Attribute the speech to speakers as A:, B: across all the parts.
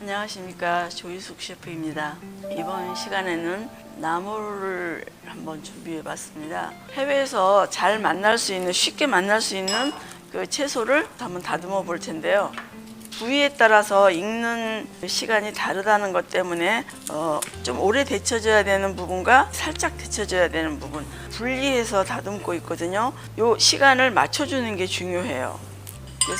A: 안녕하십니까 조희숙 셰프입니다. 이번 시간에는 나물을 한번 준비해 봤습니다. 해외에서 잘 만날 수 있는 쉽게 만날 수 있는 그 채소를 한번 다듬어 볼 텐데요. 부위에 따라서 익는 시간이 다르다는 것 때문에 어, 좀 오래 데쳐져야 되는 부분과 살짝 데쳐져야 되는 부분 분리해서 다듬고 있거든요. 요 시간을 맞춰주는 게 중요해요.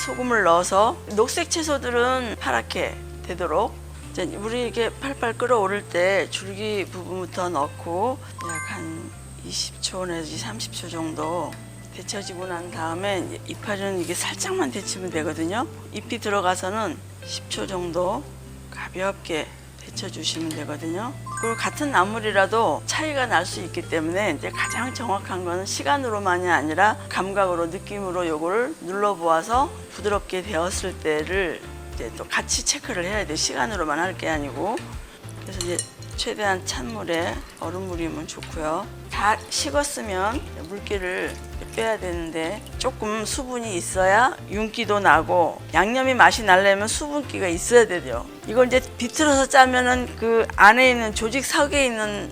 A: 소금을 넣어서 녹색 채소들은 파랗게 되도록 물이 이렇게 팔팔 끓어오를 때 줄기 부분부터 넣고 약 한 20초 내지 30초 정도 데쳐지고 난 다음에 이파리는 이게 살짝만 데치면 되거든요. 잎이 들어가서는 10초 정도 가볍게 데쳐주시면 되거든요. 그리고 같은 나물이라도 차이가 날 수 있기 때문에 이제 가장 정확한 거는 시간으로만이 아니라 감각으로 느낌으로 요거를 눌러보아서 부드럽게 되었을 때를 이제 또 같이 체크를 해야 돼. 시간으로만 할 게 아니고. 그래서 이제 최대한 찬물에 얼음물이면 좋고요. 다 식었으면 물기를 빼야 되는데 조금 수분이 있어야 윤기도 나고 양념이 맛이 나려면 수분기가 있어야 되죠. 이걸 이제 비틀어서 짜면은 그 안에 있는 조직 석에 있는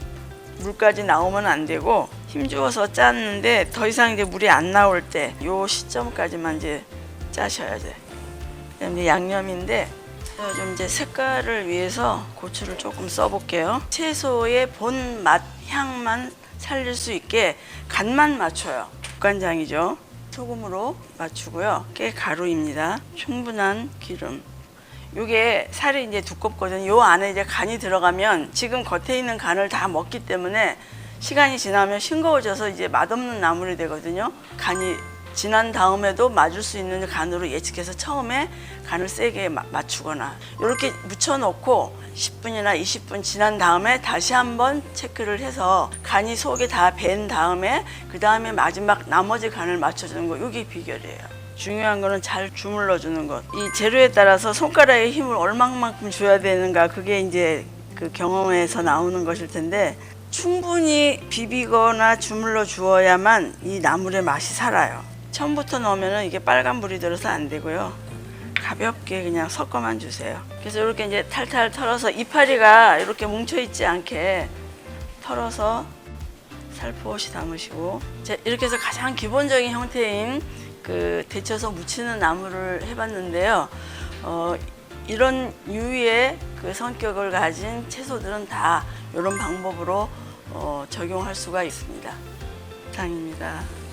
A: 물까지 나오면 안 되고 힘주어서 짰는데 더 이상 이제 물이 안 나올 때 요 시점까지만 이제 짜셔야 돼. 그다음에 양념인데 좀 이제 색깔을 위해서 고추를 조금 써볼게요. 채소의 본 맛, 향만 살릴 수 있게 간만 맞춰요. 국간장이죠. 소금으로 맞추고요. 깨 가루입니다. 충분한 기름. 요게 살이 이제 두껍거든요. 요 안에 이제 간이 들어가면 지금 겉에 있는 간을 다 먹기 때문에 시간이 지나면 싱거워져서 이제 맛없는 나물이 되거든요. 간이 지난 다음에도 맞을 수 있는 간으로 예측해서 처음에 간을 세게 마- 맞추거나 이렇게 묻혀놓고 10분이나 20분 지난 다음에 다시 한번 체크를 해서 간이 속에 다 밴 다음에 그 다음에 마지막 나머지 간을 맞춰주는 거 이게 비결이에요. 중요한 거는 잘 주물러 주는 것. 이 재료에 따라서 손가락에 힘을 얼마만큼 줘야 되는가 그게 이제 그 경험에서 나오는 것일 텐데 충분히 비비거나 주물러 주어야만 이 나물의 맛이 살아요. 처음부터 넣으면 이게 빨간 불이 들어서 안 되고요. 가볍게 그냥 섞어만 주세요. 그래서 이렇게 이제 탈탈 털어서 이파리가 이렇게 뭉쳐 있지 않게 털어서 살포시 담으시고 이렇게 해서 가장 기본적인 형태인 그 데쳐서 무치는 나물을 해봤는데요. 어, 이런 유의 그 성격을 가진 채소들은 다 이런 방법으로 어, 적용할 수가 있습니다. 이상입니다.